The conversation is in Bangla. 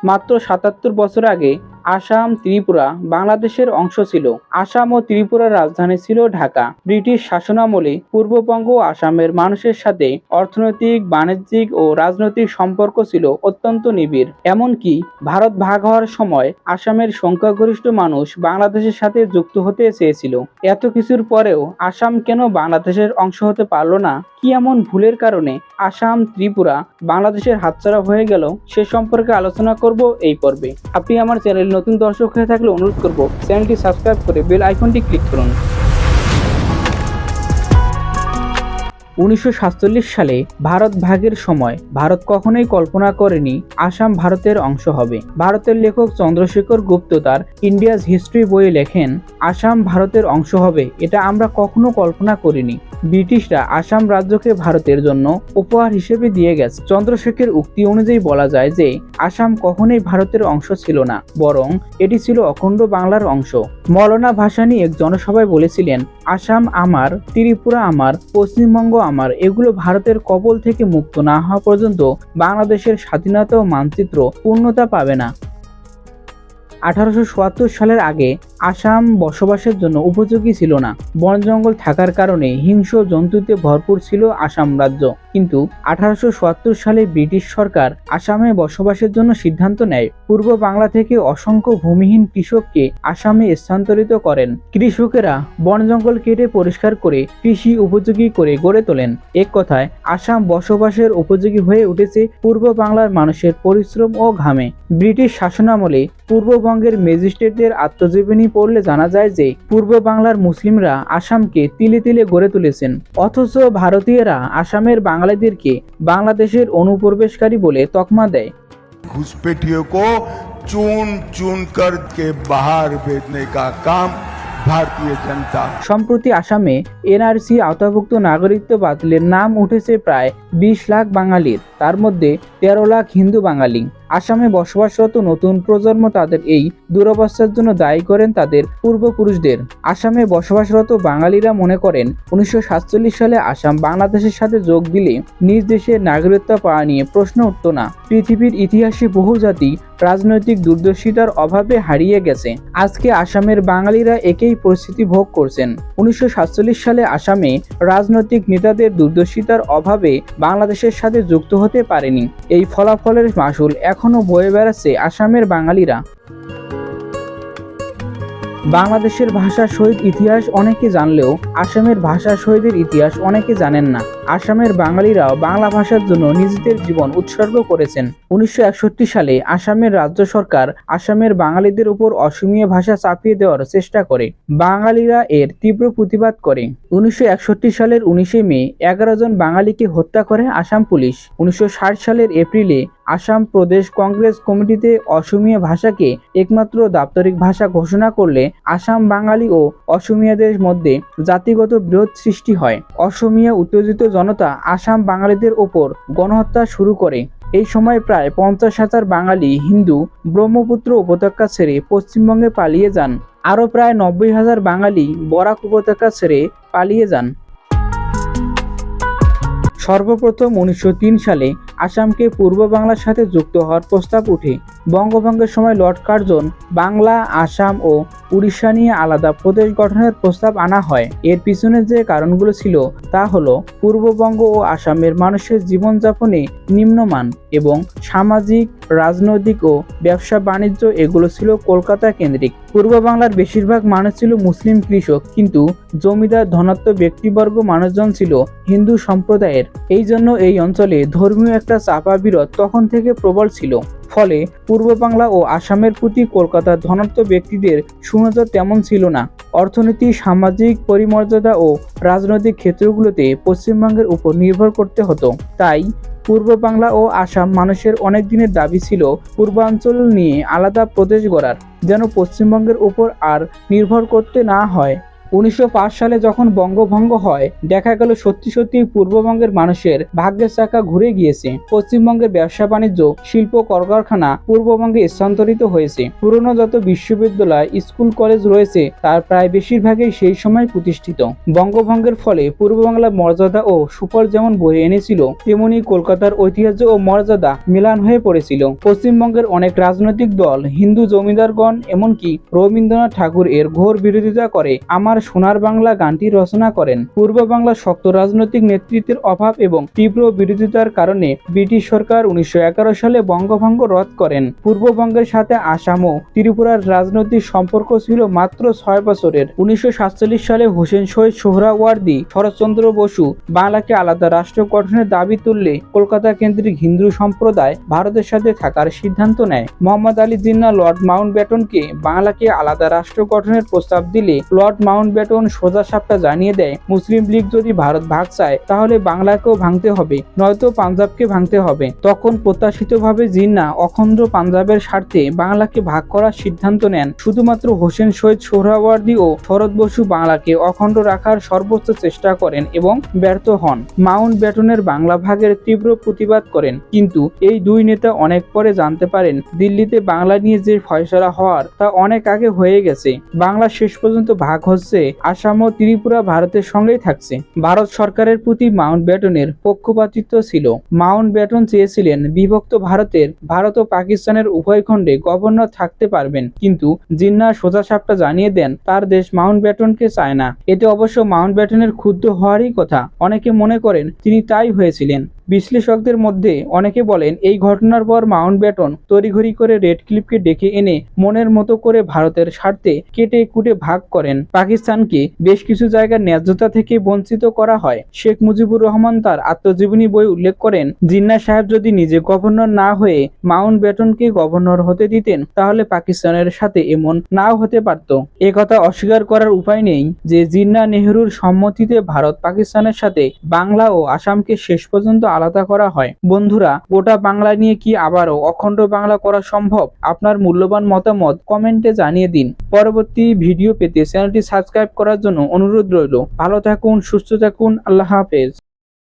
মাত্র সাতাত্তর বছর আগে আসাম, ত্রিপুরা বাংলাদেশের অংশ ছিল। আসাম ও ত্রিপুরার রাজধানী ছিল ঢাকা। ব্রিটিশ শাসনামলে পূর্ববঙ্গ আসামের মানুষের সাথে অর্থনৈতিক, বাণিজ্যিক ও রাজনৈতিক সম্পর্ক ছিল অত্যন্ত নিবিড়। এমনকি ভারত ভাগ হওয়ার সময় আসামের সংখ্যাগরিষ্ঠ মানুষ বাংলাদেশের সাথে যুক্ত হতে চেয়েছিল। এত কিছুর পরেও আসাম কেন বাংলাদেশের অংশ হতে পারল না? কি এমন ভুলের কারণে আসাম, ত্রিপুরা বাংলাদেশের হাতছাড়া হয়ে গেল? সে সম্পর্কে আলোচনা করব এই পর্বে। আপনি আমার চ্যানেল নতুন দর্শক হয়ে থাকলে অনুরোধ করব চ্যানেলটি সাবস্ক্রাইব করে বেল আইকনটি ক্লিক করুন। উনিশশো সাতচল্লিশ সালে ভারত ভাগের সময় ভারত কখনোই কল্পনা করেনি আসাম ভারতের অংশ হবে। ভারতের লেখক চন্দ্রশেখর গুপ্ত তার ইন্ডিয়াজ হিস্ট্রি বইয়ে লেখেন, আসাম ভারতের অংশ হবে, এটা আমরা কখনো কল্পনা করিনি। ব্রিটিশরা আসাম রাজ্যকে ভারতের জন্য উপহার হিসেবে দিয়ে গেছে। চন্দ্রশেখরের উক্তি অনুযায়ী বলা যায় যে, আসাম কখনোই ভারতের অংশ ছিল না, বরং এটি ছিল অখণ্ড বাংলার অংশ। মৌলানা ভাসানী এক জনসভায় বলেছিলেন আসাম আমার, ত্রিপুরা আমার, পশ্চিমবঙ্গ আমার, এগুলো ভারতের কবল থেকে মুক্ত না হওয়া পর্যন্ত বাংলাদেশের স্বাধীনতা ও মানচিত্র পূর্ণতা পাবে না। আঠারোশো সালের আগে আসাম বসবাসের জন্য উপযোগী ছিল না। বন জঙ্গল থাকার কারণে হিংস্র জন্তুতে ভরপুর ছিল আসাম রাজ্য। কিন্তু আঠারোশো সালে ব্রিটিশ সরকার আসামে বসবাসের জন্য সিদ্ধান্ত নেয়। পূর্ব বাংলা থেকে অসংখ্য ভূমিহীন কৃষককে আসামে স্থানান্তরিত করেন। কৃষকেরা বন জঙ্গল কেটে পরিষ্কার করে কৃষি উপযোগী করে গড়ে তোলেন। এক কথায়, আসাম বসবাসের উপযোগী হয়ে উঠেছে পূর্ব বাংলার মানুষের পরিশ্রম ও ঘামে। ব্রিটিশ শাসনামলে পশ্চিমবঙ্গের ম্যাজিস্ট্রেটদের আত্মজীবনী পড়লে জানা যায় যে পূর্ব বাংলার মুসলিমরা আসামকে তিলে তিলে গড়ে তুলেছেন। অথচ ভারতীয়রা আসামের বাঙালিদেরকে বাংলাদেশের অনুপ্রবেশকারী বলে তকমা দেয়। ঘুষপেটিও চুন চুন করকে বাহার ভেজনে কা কাম ভারতীয় জনতা। সম্প্রতি আসামে এনআরসি আওতাভুক্ত নাগরিকত্ব বাতিলের নাম উঠেছে প্রায় বিশ লাখ বাঙালির। তার মধ্যে তেরো লাখ হিন্দু বাঙালি। আসামে বসবাসরত নতুন প্রজন্ম তাদের এই দুরবস্থার জন্য দায়ী করেন তাদের পূর্বপুরুষদের। আসামে বসবাসরত বাঙালিরা মনে করেন, উনিশশো সালে আসাম বাংলাদেশের সাথে যোগ দিলে নিজ দেশের নাগরিকত্ব পাওয়া নিয়ে প্রশ্ন উঠত না। পৃথিবীর ইতিহাসে বহু জাতি রাজনৈতিক দুর্দশিতার অভাবে হারিয়ে গেছে। আজকে আসামের বাঙালিরা একেই পরিস্থিতি ভোগ করছেন। উনিশশো সাতচল্লিশ সালে আসামে রাজনৈতিক নেতাদের দুর্দশিতার অভাবে বাংলাদেশের সাথে যুক্ত হতে পারেনি। এই ফলাফলের মাসুল এখনও বয়ে বেড়াচ্ছে আসামের বাঙালিরা। বাংলাদেশের ভাষা শহীদ ইতিহাস অনেকে জানলেও আসামের ভাষা শহীদের ইতিহাস অনেকে জানেন না। আসামের বাঙালিরাও বাংলা ভাষার জন্য নিজেদের জীবন উৎসর্গ করেছেন। উনিশশো একষট্টি সালে আসামের রাজ্য সরকার আসামের বাঙালিদের উপর অসমীয়া ভাষা চাপিয়ে দেওয়ার চেষ্টা করে। বাঙালিরা এর তীব্র প্রতিবাদ করে। উনিশশো একষট্টি সালের উনিশে মে এগারো জন বাঙালিকে হত্যা করে আসাম পুলিশ। উনিশশো ষাট সালের এপ্রিলে আসাম প্রদেশ কংগ্রেস কমিটিতে অসমীয়া ভাষাকে একমাত্র দাপ্তরিক ভাষা ঘোষণা করলে আসাম বাঙালি ও অসমীয়াদের মধ্যে জাতিগত বিরোধ সৃষ্টি হয়। অসমীয়া উত্তেজিত জনতা আসাম বাঙালিদের ওপর গণহত্যা শুরু করে। এই সময় প্রায় পঞ্চাশ হাজার বাঙালি হিন্দু, ব্রহ্মপুত্র উপত্যকা ছেড়ে পশ্চিমবঙ্গে পালিয়ে যান। আরও প্রায় নব্বই হাজার বাঙালি বরাক উপত্যকা ছেড়ে পালিয়ে যান। সর্বপ্রথম উনিশশো তিন সালে আসামকে পূর্ব বাংলার সাথে যুক্ত হওয়ার প্রস্তাব ওঠে বঙ্গভঙ্গের সময় লর্ড কার্জন বাংলা, আসাম ও উড়িষ্যা নিয়ে আলাদা প্রদেশ গঠনের প্রস্তাব আনা হয়। এর পিছনে যে কারণগুলো ছিল তা হলো পূর্ববঙ্গ ও আসামের মানুষের জীবনযাপনে নিম্নমান এবং সামাজিক, রাজনৈতিক ও ব্যবসা বাণিজ্য এগুলো ছিল কলকাতা কেন্দ্রিক। পূর্ব বাংলার বেশিরভাগ মানুষ ছিল মুসলিম কৃষক, কিন্তু জমিদার ধনাত্ম ব্যক্তিবর্গ মানুষজন ছিল হিন্দু সম্প্রদায়ের। এই জন্য এই অঞ্চলে ধর্মীয় একটা চাপা বিরোধ তখন থেকে প্রবল ছিল। ফলে পূর্ব বাংলা ও আসামের প্রতি কলকাতার ধনাত্ম ব্যক্তিদের সুনজর তেমন ছিল না। অর্থনীতি, সামাজিক পরিমর্যাদা ও রাজনৈতিক ক্ষেত্রগুলোতে পশ্চিমবঙ্গের উপর নির্ভর করতে হতো। তাই পূর্ব বাংলা ও আসাম মানুষের অনেক দিনের দাবি ছিল পূর্বাঞ্চল নিয়ে আলাদা প্রদেশ গড়ার, যেন পশ্চিমবঙ্গের উপর আর নির্ভর করতে না হয়। উনিশশো পাঁচ সালে যখন বঙ্গভঙ্গ হয়, দেখা গেল সত্যি সত্যি পূর্ববঙ্গের মানুষের ভাগ্যের চাকা ঘুরে গিয়েছে। পশ্চিমবঙ্গের ব্যবসা বাণিজ্য, শিল্প কলকারখানা পূর্ববঙ্গে স্থানান্তরিত হয়েছে। পুরনো যত বিশ্ববিদ্যালয়, স্কুল, কলেজ রয়েছে, তার প্রায় বেশিরভাগই সেই সময় প্রতিষ্ঠিত। বঙ্গভঙ্গের ফলে পূর্ববাংলার মর্যাদা ও সুফল যেমন বয়ে এনেছিল, তেমনি কলকাতার ঐতিহ্য ও মর্যাদা মিলান হয়ে পড়েছিল। পশ্চিমবঙ্গের অনেক রাজনৈতিক দল, হিন্দু জমিদারগণ, এমনকি রবীন্দ্রনাথ ঠাকুর এর ঘোর বিরোধিতা করে। আমার সোনার বাংলা গানটি রচনা করেন। পূর্ব বাংলার শক্ত রাজনৈতিক নেতৃত্বের অভাব এবং তীব্র বিরোধিতার কারণে ব্রিটিশ সরকার উনিশশো সালে বঙ্গভঙ্গ রদ করেন। পূর্ববঙ্গের সাথে আসাম ও ত্রিপুরার রাজনৈতিক সম্পর্ক ছিল মাত্র ছয় বছরের। উনিশশো সালে হোসেন শহীদ সোহরাওয়ার্দী, শরৎচন্দ্র বসু বাংলাকে আলাদা রাষ্ট্র গঠনের দাবি তুললে কলকাতা কেন্দ্রিক হিন্দু সম্প্রদায় ভারতের সাথে থাকার সিদ্ধান্ত নেয়। মোহাম্মদ আলী জিন্না লর্ড মাউন্ট ব্যাটনকে বাংলাকে আলাদা রাষ্ট্র গঠনের প্রস্তাব দিলে লর্ড মাউন্ট ব্যাটন সোজা সাপটা জানিয়ে দেয়, মুসলিম লীগ যদি ভারত ভাগ চায়, তাহলে বাংলাকেও ভাঙতে হবে, নয়তো পাঞ্জাবকে ভাঙতে হবে। তখন প্রত্যাশিতভাবে জিন্না অখণ্ড পাঞ্জাবের স্বার্থে বাংলাকে ভাগ করার সিদ্ধান্ত নেন। শুধুমাত্র হোসেন শহীদ সোহরাওয়ার্দী ও শরৎ বসু বাংলাকে অখণ্ড রাখার সর্বোচ্চ চেষ্টা করেন এবং ব্যর্থ হন। মাউন্ট ব্যাটনের বাংলা ভাগের তীব্র প্রতিবাদ করেন। কিন্তু এই দুই নেতা অনেক পরে জানতে পারেন, দিল্লিতে বাংলা নিয়ে যে ফয়সলা হওয়ার তা অনেক আগে হয়ে গেছে। বাংলা শেষ পর্যন্ত ভাগ হচ্ছে আসাম ও ত্রিপুরা ভারতের সঙ্গেই থাকছে। ভারত সরকারের প্রতি মাউন্ট ব্যাটনের পক্ষপাতিত্ব ছিল। মাউন্ট ব্যাটন চেয়েছিলেন বিভক্ত ভারতের, ভারত ও পাকিস্তানের উভয় খণ্ডে গভর্নর থাকতে পারবেন। কিন্তু জিন্না সোজা সাপটা জানিয়ে দেন, তার দেশ মাউন্ট ব্যাটনকে চায় না। এতে অবশ্য মাউন্ট ব্যাটনের ক্ষুব্ধ হওয়ারই কথা। অনেকে মনে করেন, তিনি তাই হয়েছিলেন। বিশ্লেষকদের মধ্যে অনেকে বলেন এই ঘটনার পর মাউন্ট ব্যাটন তড়িঘড়ি করে রেড ক্লিপকে ডেকে এনে মনের মতো করে ভারতের স্বার্থে কেটে কুটে ভাগ করেন। পাকিস্তানকে বেশ কিছু জায়গার ন্যায্যতা থেকে বঞ্চিত করা হয়। শেখ মুজিবুর রহমান তার আত্মজীবনী বই উল্লেখ করেন, জিন্না সাহেব যদি নিজে গভর্নর না হয়ে মাউন্ট ব্যাটনকে গভর্নর হতে দিতেন, তাহলে পাকিস্তানের সাথে এমন নাও হতে পারত। কথা অস্বীকার করার উপায় নেই যে জিন্না নেহরুর সম্মতিতে ভারত পাকিস্তানের সাথে বাংলা ও আসামকে শেষ পর্যন্ত আলাদা করা হয়। বন্ধুরা, গোটা বাংলা নিয়ে কি আবারও অখণ্ড বাংলা করা সম্ভব? আপনার মূল্যবান মতামত কমেন্টে জানিয়ে দিন। পরবর্তী ভিডিও পেতে চ্যানেলটি সাবস্ক্রাইব করার জন্য অনুরোধ রইল। ভালো থাকুন, সুস্থ থাকুন, আল্লাহ হাফেজ।